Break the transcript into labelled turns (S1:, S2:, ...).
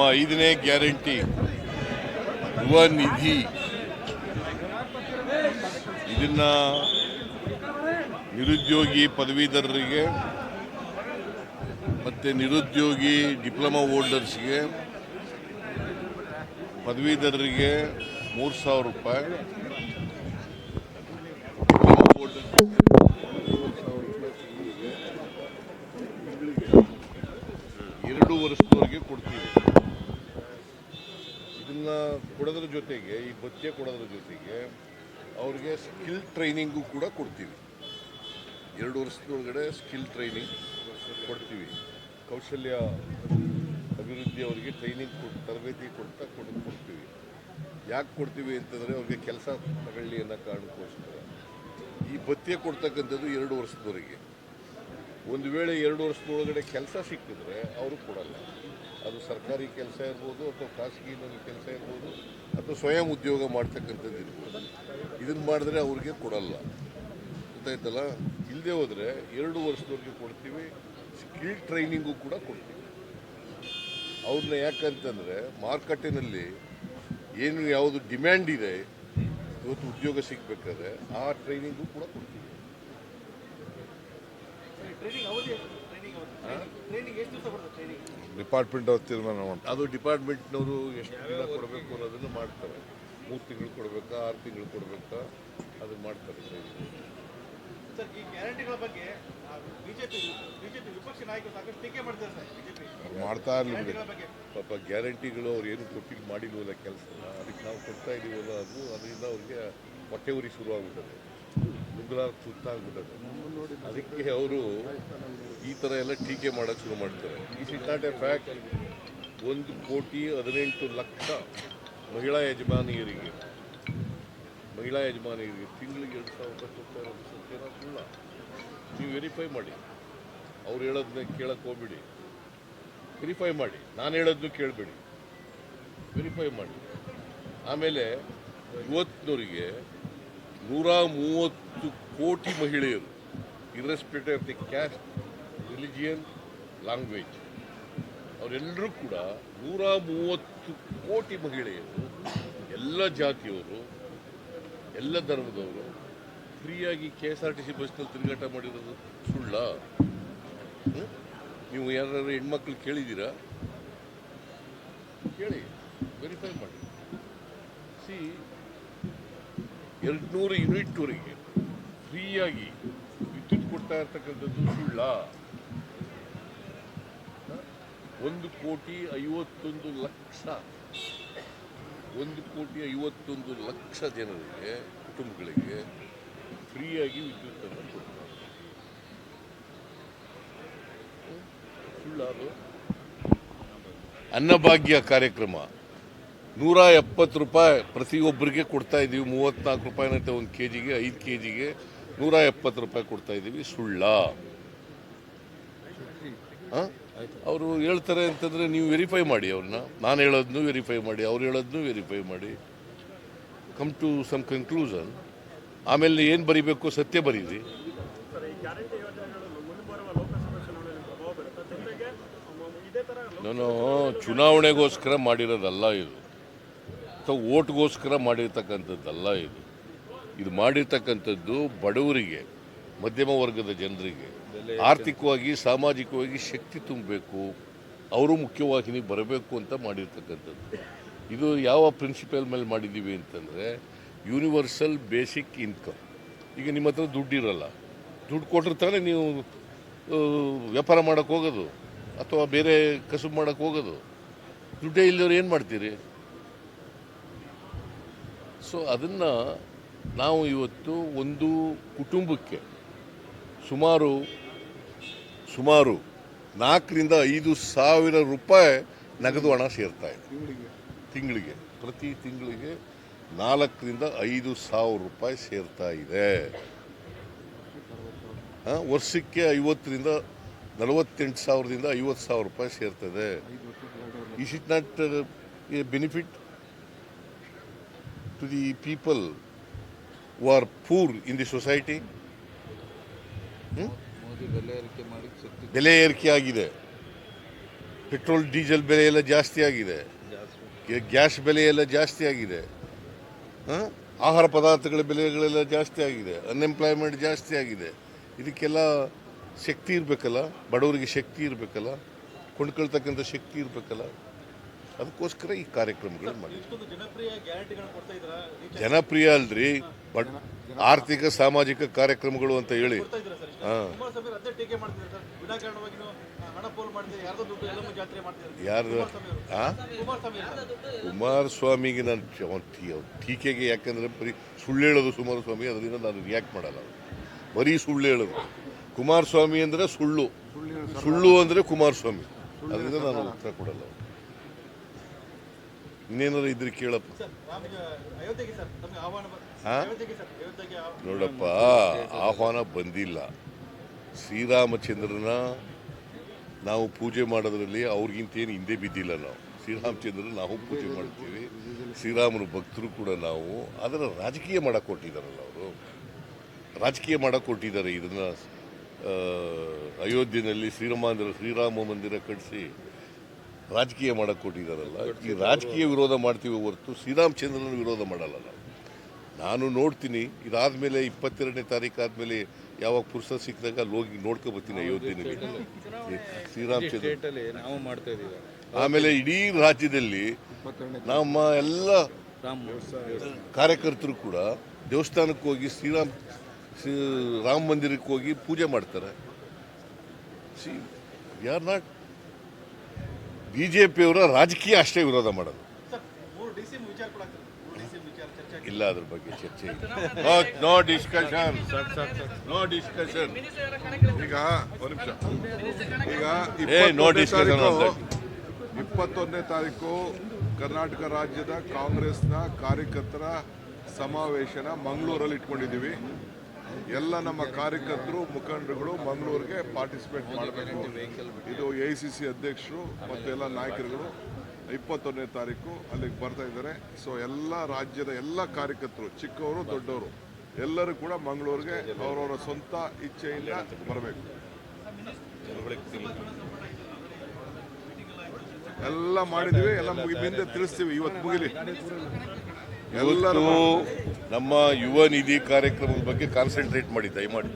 S1: ನಮ್ಮ ಐದನೇ ಗ್ಯಾರಂಟಿ ಯುವ ನಿಧಿ ಇದನ್ನ ನಿರುದ್ಯೋಗಿ ಪದವೀಧರರಿಗೆ ಮತ್ತು ನಿರುದ್ಯೋಗಿ ಡಿಪ್ಲೊಮಾ ಹೋಲ್ಡರ್ಸ್ಗೆ ಪದವೀಧರರಿಗೆ ಮೂರು ಸಾವಿರ ರೂಪಾಯಿ. ಎರಡು ವರ್ಷದವರೆಗೆ ಕೊಡ್ತೀವಿ. ಕೊಡೋದ್ರ ಜೊತೆಗೆ, ಈ ಭತ್ಯೆ ಕೊಡೋದ್ರ ಜೊತೆಗೆ ಅವ್ರಿಗೆ ಸ್ಕಿಲ್ ಟ್ರೈನಿಂಗು ಕೂಡ ಕೊಡ್ತೀವಿ. ಎರಡು ವರ್ಷದೊಳಗಡೆ ಸ್ಕಿಲ್ ಟ್ರೈನಿಂಗ್ ಕೊಡ್ತೀವಿ. ಕೌಶಲ್ಯ ಅಭಿವೃದ್ಧಿ ಅವರಿಗೆ ಟ್ರೈನಿಂಗ್ ಕೊಟ್ಟು ತರಬೇತಿ ಕೊಡ್ತಾ ಕೊಡ್, ಕೊಡ್ತೀವಿ. ಯಾಕೆ ಕೊಡ್ತೀವಿ ಅಂತಂದರೆ ಅವ್ರಿಗೆ ಕೆಲಸ ತಗೊಳ್ಳಿ ಅನ್ನೋ ಕಾರಣಕ್ಕೋಸ್ಕರ. ಈ ಭತ್ಯೆ ಕೊಡ್ತಕ್ಕಂಥದ್ದು ಎರಡು ವರ್ಷದವರೆಗೆ. ಒಂದು ವೇಳೆ ಎರಡು ವರ್ಷದೊಳಗಡೆ ಕೆಲಸ ಸಿಕ್ಕಿದ್ರೆ ಅವರು ಕೊಡಲ್ಲ. ಅದು ಸರ್ಕಾರಿ ಕೆಲಸ ಇರ್ಬೋದು ಅಥವಾ ಖಾಸಗಿ ಕೆಲಸ ಇರ್ಬೋದು ಅಥವಾ ಸ್ವಯಂ ಉದ್ಯೋಗ ಮಾಡ್ತಕ್ಕಂಥದ್ದು ಇರ್ಬೋದು. ಇದನ್ನು ಮಾಡಿದ್ರೆ ಅವ್ರಿಗೆ ಕೊಡಲ್ಲ. ಗೊತ್ತಾಯ್ತಲ್ಲ? ಇಲ್ಲದೆ ಹೋದರೆ ಎರಡು ವರ್ಷದವರೆಗೆ ಕೊಡ್ತೀವಿ, ಸ್ಕಿಲ್ ಟ್ರೈನಿಂಗು ಕೂಡ ಕೊಡ್ತೀವಿ. ಅವ್ರನ್ನ ಯಾಕಂತಂದರೆ ಮಾರುಕಟ್ಟೆನಲ್ಲಿ ಏನು ಯಾವುದು ಡಿಮ್ಯಾಂಡ್ ಇದೆ, ಇವತ್ತು ಉದ್ಯೋಗ ಸಿಗಬೇಕಾದ್ರೆ ಆ ಟ್ರೈನಿಂಗು ಕೂಡ ಕೊಡ್ತೀವಿ
S2: ಟ್ರೈನಿಂಗ್ ಅವಧಿ ಟ್ರೈನಿಂಗ್ ಅವಧಿ ಟ್ರೈನಿಂಗ್ ಎಷ್ಟು ದಿವಸ ಬರ್ತದೆ ಟ್ರೈನಿಂಗ್
S3: ಡಿಪಾರ್ಟ್ಮೆಂಟ್ ಅವ್ರು ತೀರ್ಮಾನ ಮಾಡ್ತಾರೆ.
S1: ಅದು ಡಿಪಾರ್ಟ್ಮೆಂಟ್ನವರು ಎಷ್ಟು ದಿನ ಕೊಡಬೇಕು ಅನ್ನೋದನ್ನು ಮಾಡ್ತಾರೆ. ಮೂರು ತಿಂಗಳು ಕೊಡಬೇಕಾ ಆರು ತಿಂಗಳು ಕೊಡಬೇಕಾ ಅದು ಮಾಡ್ತಾರೆ.
S2: ಸರ್ ಈ ಗ್ಯಾರಂಟಿಗಳ ಬಗ್ಗೆ ಬಿಜೆಪಿ ಬಿಜೆಪಿ ವಿಪಕ್ಷ ನಾಯಕರು ಸಾಕಷ್ಟು ಟೀಕೆ ಮಾಡ್ತಾರೆ ಸರ್ ಬಿಜೆಪಿ.
S3: ಅವ್ರು ಮಾಡ್ತಾ
S2: ಇರಲಿಲ್ಲ
S1: ಪಾಪ ಗ್ಯಾರಂಟಿಗಳು ಅವ್ರು ಏನು ಕೊಟ್ಟಿಗೆ ಮಾಡಿಲ್ವಲ್ಲ ಕೆಲಸ ಅದಕ್ಕೆ ನಾವು ಕೊಡ್ತಾ ಇದೀವಲ್ಲ ಅದು ಅದರಿಂದ ಅವ್ರಿಗೆ ಹೊಟ್ಟೆ ಉರಿ ಶುರುವಾಗ್ಬಿಟ್ಟದೆ ನುಗ್ಗಲಾರ ಸುತ್ತಾಗ್ಬಿಟ್ಟದೆ ಅದಕ್ಕೆ ಅವರು ಈ ಥರ ಎಲ್ಲ ಟೀಕೆ ಮಾಡೋಕ್ಕೆ ಶುರು ಮಾಡ್ತಾರೆ. Is it not a fact. ಒಂದು ಕೋಟಿ ಹದಿನೆಂಟು ಲಕ್ಷ ಮಹಿಳಾ ಯಜಮಾನಿಯರಿಗೆ ಮಹಿಳಾ ಯಜಮಾನಿಯರಿಗೆ ತಿಂಗಳಿಗೆ ಎರಡು ಸಾವಿರ ಸುಳ್ಳ ನೀವು ವೆರಿಫೈ ಮಾಡಿ. ಅವ್ರು ಹೇಳೋದನ್ನ ಕೇಳಕ್ಕೆ ಹೋಗ್ಬಿಡಿ. ವೆರಿಫೈ ಮಾಡಿ. ನಾನು ಹೇಳೋದನ್ನು ಕೇಳಬೇಡಿ. ವೆರಿಫೈ ಮಾಡಿ. ಆಮೇಲೆ ಇವತ್ತಿನವರಿಗೆ ನೂರ ಮೂವತ್ತು ಕೋಟಿ ಮಹಿಳೆಯರು irrespective of the caste religion language ಅವರೆಲ್ಲರೂ ಕೂಡ ನೂರ ಮೂವತ್ತು ಕೋಟಿ ಮಹಿಳೆಯರು, ಎಲ್ಲ ಜಾತಿಯವರು, ಎಲ್ಲ ಧರ್ಮದವರು ಫ್ರೀಯಾಗಿ K S R T C ಬಸ್ನಲ್ಲಿ ತಿರುಗಾಟ ಮಾಡಿರೋದು ಸುಳ್ಳ? ನೀವು ಯಾರು ಹೆಣ್ಮಕ್ಳು ಕೇಳಿದ್ದೀರಾ? ಕೇಳಿ ವೆರಿಫೈ ಮಾಡಿ. ಸಿ ಎರಡುನೂರು ಯೂನಿಟ್ವರೆಗೆ ಫ್ರೀಯಾಗಿ ವಿದ್ಯುತ್ ಕೊಡ್ತಾ ಇರ್ತಕ್ಕಂಥದ್ದು ಸುಳ್ಳ? ಒಂದು ಕೋಟಿ ಐವತ್ತೊಂದು ಲಕ್ಷ. ಒಂದು ಕೋಟಿ ಐವತ್ತೊಂದು ಲಕ್ಷ ಜನರಿಗೆ, ಕುಟುಂಬಗಳಿಗೆ ಫ್ರೀಯಾಗಿ ವಿದ್ಯುತ್ತನ್ನು ಕೊಡ್ತಾರೆ ಅನ್ನಭಾಗ್ಯ ಕಾರ್ಯಕ್ರಮ. ನೂರ ಎಪ್ಪತ್ತು ರೂಪಾಯಿ ಪ್ರತಿಯೊಬ್ಬರಿಗೆ ಕೊಡ್ತಾ ಇದ್ದೀವಿ ಮೂವತ್ನಾಲ್ಕು ರೂಪಾಯಿನಂತೆ ಒಂದು ಕೆ ಜಿಗೆ ಐದು ಕೆ ಜಿಗೆ ನೂರ ಎಪ್ಪತ್ತು ರೂಪಾಯಿ ಕೊಡ್ತಾ ಇದ್ದೀವಿ ಸುಳ್ಳ. ಅವರು ಹೇಳ್ತಾರೆ ಅಂತಂದರೆ ನೀವು ವೆರಿಫೈ ಮಾಡಿ ಅವ್ರನ್ನ. ನಾನು ಹೇಳೋದನ್ನು ವೆರಿಫೈ ಮಾಡಿ, ಅವ್ರು ಹೇಳೋದನ್ನು ವೆರಿಫೈ ಮಾಡಿ. ಕಮ್ ಟು ಸಮ್ ಕನ್ಕ್ಲೂಷನ್ ಆಮೇಲೆ ಏನು ಬರೀಬೇಕು? ಸತ್ಯ ಬರೀರಿ. ನಾನು ಚುನಾವಣೆಗೋಸ್ಕರ ಮಾಡಿರೋದಲ್ಲ ಇದು. ಅಥವಾ ಓಟ್ಗೋಸ್ಕರ ಮಾಡಿರ್ತಕ್ಕಂಥದ್ದಲ್ಲ ಇದು. ಇದು ಮಾಡಿರ್ತಕ್ಕಂಥದ್ದು ಬಡವರಿಗೆ, ಮಧ್ಯಮ ವರ್ಗದ ಜನರಿಗೆ, ಆರ್ಥಿಕವಾಗಿ, ಸಾಮಾಜಿಕವಾಗಿ ಶಕ್ತಿ ತುಂಬಬೇಕು, ಅವರು ಮುಖ್ಯವಾಹಿನಿ ಬರಬೇಕು ಅಂತ ಮಾಡಿರ್ತಕ್ಕಂಥದ್ದು. ಇದು ಯಾವ ಪ್ರಿನ್ಸಿಪಲ್ ಮೇಲೆ ಮಾಡಿದ್ದೀವಿ ಅಂತಂದರೆ, ಯೂನಿವರ್ಸಲ್ ಬೇಸಿಕ್ ಇನ್ಕಮ್. ಈಗ ನಿಮ್ಮ ಹತ್ರ ದುಡ್ಡಿರಲ್ಲ, ದುಡ್ಡು ಕೊಟ್ಟರೆ ತಾನೇ ನೀವು ವ್ಯಾಪಾರ ಮಾಡೋಕ್ಕೆ ಹೋಗೋದು, ಅಥವಾ ಬೇರೆ ಕಸುಬು ಮಾಡೋಕ್ಕೆ ಹೋಗೋದು. ದುಡ್ಡೇ ಇಲ್ಲದವ್ರು ಏನು ಮಾಡ್ತೀರಿ? ಸೊ ಅದನ್ನು ನಾವು ಇವತ್ತು ಒಂದು ಕುಟುಂಬಕ್ಕೆ ಸುಮಾರು ಸುಮಾರು ನಾಲ್ಕರಿಂದ ಐದು ಸಾವಿರ ರೂಪಾಯಿ ನಗದು ಹಣ ಸೇರ್ತಾ ಇದೆ. ತಿಂಗಳಿಗೆ. ಪ್ರತಿ ತಿಂಗಳಿಗೆ ನಾಲ್ಕರಿಂದ ಐದು ಸಾವಿರ ರೂಪಾಯಿ ಸೇರ್ತಾ ಇದೆ. ವರ್ಷಕ್ಕೆ ಐವತ್ತರಿಂದ ನಲವತ್ತೆಂಟು ಸಾವಿರದಿಂದ ಐವತ್ತು ಸಾವಿರ ರೂಪಾಯಿ ಸೇರ್ತದೆ is it not a benefit to the people who are poor in the society.
S4: Modi ಬೆಲೆ ಏರಿಕೆ
S1: ಆಗಿದೆ. ಪೆಟ್ರೋಲ್ ಡೀಸೆಲ್ ಬೆಲೆ ಎಲ್ಲ ಜಾಸ್ತಿ ಆಗಿದೆ. ಗ್ಯಾ- ಗ್ಯಾಸ್ ಬೆಲೆ ಎಲ್ಲ ಜಾಸ್ತಿ ಆಗಿದೆ? ಆಹಾರ ಪದಾರ್ಥಗಳ ಬೆಲೆಗಳೆಲ್ಲ ಜಾಸ್ತಿ ಆಗಿದೆ. ಅನ್ಎಂಪ್ಲಾಯ್ಮೆಂಟ್ ಜಾಸ್ತಿ ಆಗಿದೆ. ಇದಕ್ಕೆಲ್ಲ ಶಕ್ತಿ ಇರಬೇಕಲ್ಲ? ಬಡವರಿಗೆ ಶಕ್ತಿ ಇರಬೇಕಲ್ಲ? ಕೊಂಡ್ಕೊಳ್ತಕ್ಕಂಥ ಶಕ್ತಿ ಇರಬೇಕಲ್ಲ? ಅದಕ್ಕೋಸ್ಕರ ಈ ಕಾರ್ಯಕ್ರಮಗಳು ಮಾಡಿ
S2: ಜನಪ್ರಿಯ
S1: ಅಲ್ರಿ ಬಟ್ ಆರ್ಥಿಕ ಸಾಮಾಜಿಕ ಕಾರ್ಯಕ್ರಮಗಳು ಅಂತ ಹೇಳಿ.
S2: ಯಾರ್ದು
S1: ಕುಮಾರಸ್ವಾಮಿಗೆ ನಾನು ಟೀಕೆಗೆ ಯಾಕಂದ್ರೆ ಬರೀ ಸುಳ್ಳು ಹೇಳೋದು ಕುಮಾರಸ್ವಾಮಿ ಅದರಿಂದ ನಾನು ರಿಯಾಕ್ಟ್ ಮಾಡಲ್ಲ ಬರೀ ಸುಳ್ಳು ಹೇಳೋದು. ಕುಮಾರಸ್ವಾಮಿ ಅಂದರೆ ಸುಳ್ಳು. ಸುಳ್ಳು ಅಂದರೆ ಕುಮಾರಸ್ವಾಮಿ. ಅದರಿಂದ ನಾನು ಉತ್ತರ ಕೊಡಲ್ಲ ಇನ್ನೇನಾದ್ರು ಇದ್ರೆ ಕೇಳಪ್ಪ
S2: ಸರ್ ರಾಮ ಅಯೋಧ್ಯೆಗೆ ಸರ್ ನಮಗೆ ಆಹ್ವಾನ ಬ-
S1: ಹಾ?
S2: ಅಯೋಧ್ಯೆಗೆ ಸರ್ ಇದ್ರೆ ಕೇಳಪ್ಪ.
S1: ನೋಡಪ್ಪ ಆಹ್ವಾನ ಬಂದಿಲ್ಲ. ಶ್ರೀರಾಮಚಂದ್ರನ ನಾವು ಪೂಜೆ ಮಾಡೋದ್ರಲ್ಲಿ ಅವ್ರಿಗಿಂತ ಏನು ಹಿಂದೆ ಬಿದ್ದಿಲ್ಲ ನಾವು. ಶ್ರೀರಾಮಚಂದ್ರನ ನಾವು ಪೂಜೆ ಮಾಡ್ತೀವಿ. ಶ್ರೀರಾಮನ ಭಕ್ತರು ಕೂಡ ನಾವು. ಅದರ ರಾಜಕೀಯ ಮಾಡಕ್ಕೆ ಕೊಟ್ಟಿದ್ದಾರಲ್ಲ ಅವರು. ರಾಜಕೀಯ ಮಾಡಕ್ಕೆ ಕೊಟ್ಟಿದ್ದಾರೆ ಇದನ್ನು ಅಯೋಧ್ಯೆಯಲ್ಲಿ ಶ್ರೀರಾಮ ಶ್ರೀರಾಮ ಮಂದಿರ ಕಟ್ಟಿಸಿ ರಾಜಕೀಯ ಮಾಡಕ್ಕೆ ಕೊಟ್ಟಿದ್ದಾರಲ್ಲ ಈ ರಾಜಕೀಯ ವಿರೋಧ ಮಾಡ್ತೀವಿ ಹೊರತು ಶ್ರೀರಾಮಚಂದ್ರನ ವಿರೋಧ ಮಾಡಲ್ಲ ನಾವು ನಾನು ನೋಡ್ತೀನಿ ಇದಾದ್ಮೇಲೆ ಇಪ್ಪತ್ತೆರಡನೇ ತಾರೀಕು ಆದಮೇಲೆ ಯಾವಾಗ ಪುರುಷ ಸಿಕ್ಕಿದಾಗ ಅಲ್ಲಿ ಹೋಗಿ ನೋಡ್ಕೊ ಬರ್ತೀನಿ ಅಯೋಧ್ಯೆ ಶ್ರೀರಾಮಚಂದ್ರ ಆಮೇಲೆ ಇಡೀ ರಾಜ್ಯದಲ್ಲಿ ನಮ್ಮ ಎಲ್ಲ ಕಾರ್ಯಕರ್ತರು ಕೂಡ ದೇವಸ್ಥಾನಕ್ಕೆ ಹೋಗಿ ಶ್ರೀರಾಮ್ ರಾಮ ಮಂದಿರಕ್ಕೆ ಹೋಗಿ ಪೂಜೆ ಮಾಡ್ತಾರೆ. ಸಿ ಯಾರ್ ನಾಟ್ ಬಿ ಜೆ ಪಿಯವರ ರಾಜಕೀಯ ಅಷ್ಟೇ ವಿರೋಧ ಮಾಡೋದು. ಇಲ್ಲ ಅದ್ರ ಬಗ್ಗೆ ಚರ್ಚೆ ನೋ ಡಿಸ್ಕಷನ್ ನೋ ಡಿಸ್ಕಷನ್
S3: ಈಗ ಒಂದು ನಿಮಿಷ. ಈಗ
S1: ನೋ ಡಿಸ್ಕಷನ್
S3: ಇಪ್ಪತ್ತೊಂದನೇ ತಾರೀಕು ಕರ್ನಾಟಕ ರಾಜ್ಯದ ಕಾಂಗ್ರೆಸ್ನ ಕಾರ್ಯಕರ್ತರ ಸಮಾವೇಶನ ಮಂಗಳೂರಲ್ಲಿ ಇಟ್ಕೊಂಡಿದ್ದೀವಿ. ಎಲ್ಲ ನಮ್ಮ ಕಾರ್ಯಕರ್ತರು, ಮುಖಂಡರುಗಳು ಮಂಗಳೂರಿಗೆ ಪಾರ್ಟಿಸಿಪೇಟ್ ಮಾಡಬೇಕು. ಇದು ಎ ಸಿ ಸಿ ಅಧ್ಯಕ್ಷರು ಮತ್ತು ಎಲ್ಲ ನಾಯಕರುಗಳು ಇಪ್ಪತ್ತೊಂದನೇ ತಾರೀಕು ಅಲ್ಲಿಗೆ ಬರ್ತಾ ಇದ್ದಾರೆ. ಸೊ ಎಲ್ಲ ರಾಜ್ಯದ ಎಲ್ಲ ಕಾರ್ಯಕರ್ತರು, ಚಿಕ್ಕವರು, ದೊಡ್ಡವರು, ಎಲ್ಲರೂ ಕೂಡ ಮಂಗಳೂರಿಗೆ ಅವರವರ ಸ್ವಂತ ಇಚ್ಛೆಯಿಂದ ಬರಬೇಕು. ಎಲ್ಲ ಮಾಡಿದ್ವಿ ಎಲ್ಲ ಹಿಂದೆ ತಿಳಿಸ್ತೀವಿ, ಇವತ್ತು ಮುಗಿಲಿ. ಎಲ್ಲರೂ
S1: ನಮ್ಮ ಯುವ ನಿಧಿ ಕಾರ್ಯಕ್ರಮದ ಬಗ್ಗೆ ಕಾನ್ಸಂಟ್ರೇಟ್ ಮಾಡಿ ದಯಮಾಡಿ.